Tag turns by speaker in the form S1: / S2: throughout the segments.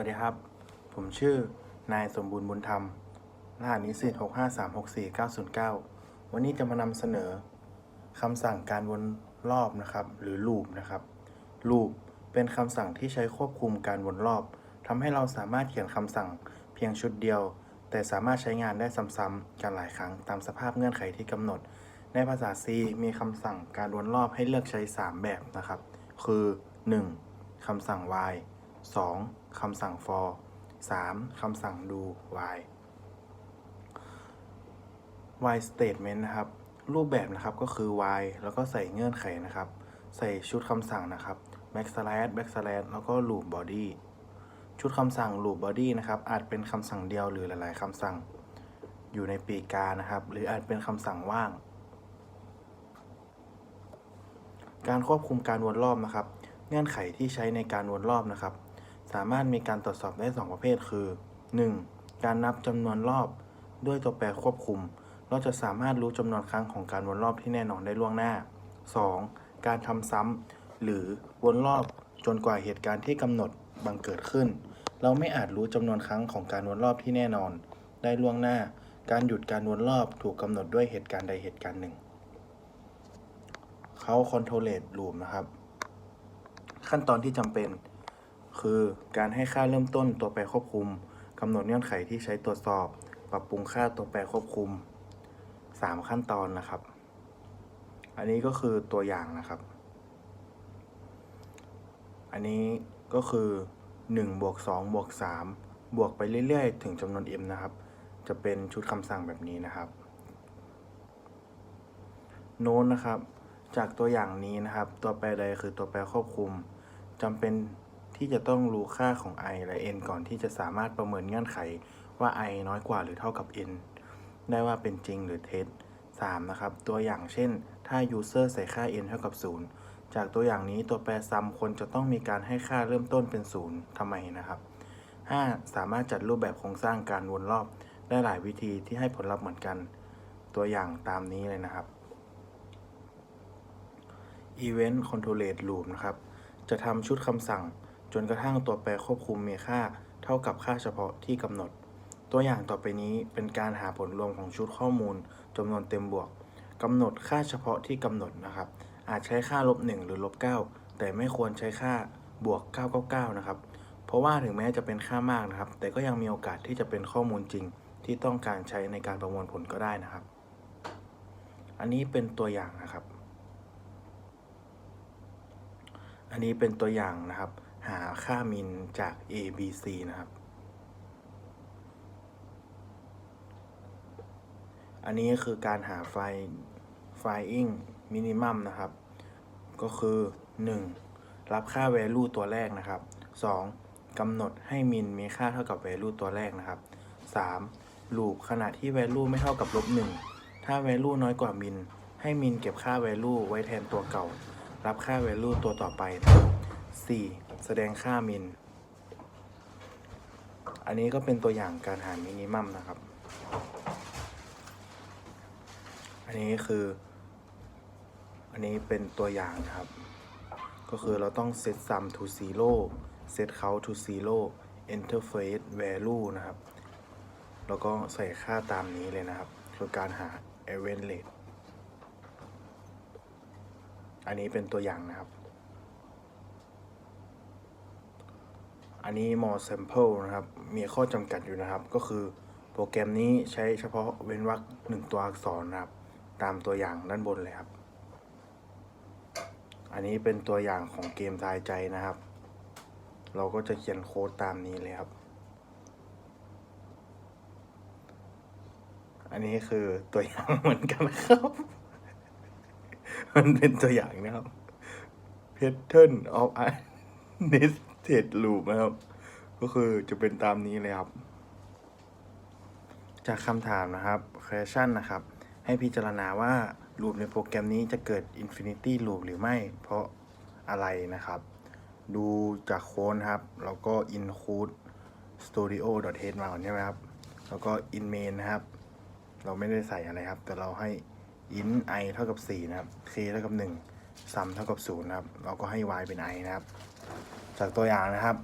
S1: วัสดีครับ ผมชื่อนายสมบูรณ์บุญธรรม รหัสนิสิต65364 909วันนี้จะมานำเสนอคำสั่งการวนรอบนะครับ หรือ loop นะครับ loop เป็นคำสั่งที่ใช้ควบคุมการวนรอบทำให้เราสามารถเขียนคำสั่งเพียงชุดเดียว แต่สามารถใช้งานได้ซ้ำๆกันหลายครั้งตามสภาพเงื่อนไขที่กำหนด ในภาษา C มีคำสั่งการวนรอบให้เลือกใช้ 3 แบบนะครับ คือ 1. คำสั่ง while 2. คำสั่ง for 3. คำสั่ง do while while statement นะครับ รูปแบบนะครับก็คือ while แล้วก็ใส่เงื่อนไขนะครับ ใส่ชุดคำสั่งนะครับ backslash backslash แล้วก็ loop body ชุดคำสั่ง loop body นะครับ อาจเป็นคำสั่งเดียวหรือหลาย ๆคำสั่ง อยู่ในปีกานะครับ หรืออาจเป็นคำสั่งว่าง การควบคุมการวนรอบนะครับ เงื่อนไขที่ใช้ในการวนรอบนะครับ สามารถมีการตรวจสอบได้ 2 ประเภทคือ 1. การนับจำนวนรอบด้วยตัวแปรควบคุม เราจะสามารถรู้จำนวนครั้งของการวนรอบที่แน่นอนได้ล่วงหน้า 2. การทำซ้ำหรือวนรอบจนกว่าเหตุการณ์ที่กำหนดบังเกิดขึ้น เราไม่อาจรู้จำนวนครั้งของการวนรอบที่แน่นอน ได้ล่วงหน้า การหยุดการวนรอบถูกกำหนดด้วยเหตุการณ์ใดเหตุการณ์หนึ่งเขา controlate loop นะครับ ขั้นตอนที่จำเป็น คือ การให้ค่าเริ่มต้นตัวแปรควบคุมกำหนดเงื่อนไขที่ใช้ตรวจสอบ ปรับปรุงค่าตัวแปรควบคุม 3 ขั้นตอนนะครับ อันนี้ก็คือตัวอย่างนะครับ อันนี้ก็คือ1บวก2บวก3บวกไปเรื่อยๆ ถึงจำนวน m นะครับ จะเป็นชุดคำสั่งแบบนี้นะครับ โน้นนะครับ จากตัวอย่างนี้นะครับ ตัวแปรใดคือตัวแปรควบคุมจำเป็น ที่จะต้องรู้ค่าของ i และ n ก่อนที่จะสามารถประเมินเงื่อนไขว่า i น้อยกว่าหรือเท่ากับ n ได้ว่าเป็นจริงหรือเท็จ 3. นะครับ ตัวอย่างเช่น ถ้า user ใส่ค่า n เท่ากับ 0 จากตัวอย่างนี้ตัวแปร sum ควรจะต้องมีการให้ค่าเริ่มต้นเป็น 0ทำไมนะครับ 5. สามารถจัดรูปแบบโครงสร้างการวนรอบได้หลายวิธีที่ให้ผลลัพธ์เหมือนกัน ตัวอย่างตามนี้เลยนะครับ Event Controlled Loop นะครับ จะทำชุดคำสั่ง จนกระทั่งตัวแปรควบคุมมีค่าเท่ากับค่าเฉพาะที่กำหนด ตัวอย่างต่อไปนี้เป็นการหาผลรวมของชุดข้อมูลจำนวนเต็มบวกกำหนดค่าเฉพาะที่กำหนดนะครับ อาจใช้ค่าลบ1หรือลบ9แต่ไม่ควรใช้ค่าบวก 999 นะครับ เพราะว่าถึงแม้จะเป็นค่ามากนะครับ แต่ก็ยังมีโอกาสที่จะเป็นข้อมูลจริง ที่ต้องการใช้ในการประมวลผลก็ได้นะครับ อันนี้เป็นตัวอย่างนะครับ อันนี้เป็นตัวอย่างนะครับ หาค่ามินจาก A B C นะครับ อันนี้คือการหาไฟ flying minimum นะครับ ก็คือ 1. รับค่า value ตัวแรกนะครับ 2. กำหนดให้มินมีค่าเท่ากับ value ตัวแรกนะครับ 3. ลูปขณะที่ value ไม่เท่ากับลบ1ถ้า value น้อยกว่ามิน ให้มินเก็บค่า value ไว้แทนตัวเก่า รับค่า value ตัวต่อไปนะครับ 4. แสดงค่ามินอันนี้ก็เป็นตัวอย่างการหามินิมัมนะครับ อันนี้คือ อันนี้เป็นตัวอย่างครับ ก็คือเราต้อง set sum to zero set count to zero interface value นะครับ แล้วก็ใส่ค่าตามนี้เลยนะครับ คือการหา event rate อันนี้เป็นตัวอย่างนะครับ อันนี้ more sample นะครับ มีข้อจำกัดอยู่นะครับ ก็คือโปรแกรมนี้ใช้เฉพาะเว้นวรรคหนึ่งตัวอักษรนะครับ ตามตัวอย่างด้านบนเลยครับ อันนี้เป็นตัวอย่างของเกมทายใจนะครับ เราก็จะเขียนโค้ดตามนี้เลยครับ อันนี้คือตัวอย่างเหมือนกันครับ มันเป็นตัวอย่างนะครับ pattern of a nested loop นะครับ ก็คือจะเป็นตามนี้เลยครับ จากคำถามนะครับ question นะครับ ให้พิจารณาว่าลูปในโปรแกรมนี้จะเกิด infinity loop หรือไม่ เพราะอะไรนะครับ ดูจากโค้ดครับ แล้วก็ include studio.h มาก่อนใช่ไหมครับ แล้วก็ in main นะครับ เราไม่ได้ใส่อะไรครับ แต่เราให้ int i เท่ากับ 4 นะครับ k เท่ากับ 1 sum เท่ากับ 0 นะครับ เราก็ให้ y เป็น i นะครับ จากตัวอย่างนะครับ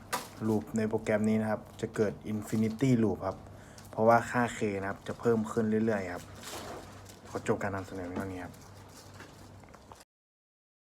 S1: ลูปในโปรแกรมนี้นะครับ จะเกิด Infinity Loop ครับ เพราะว่าค่า k นะครับ จะเพิ่มขึ้นเรื่อยๆครับ ขอจบการนำเสนอเพียงเท่านี้ครับ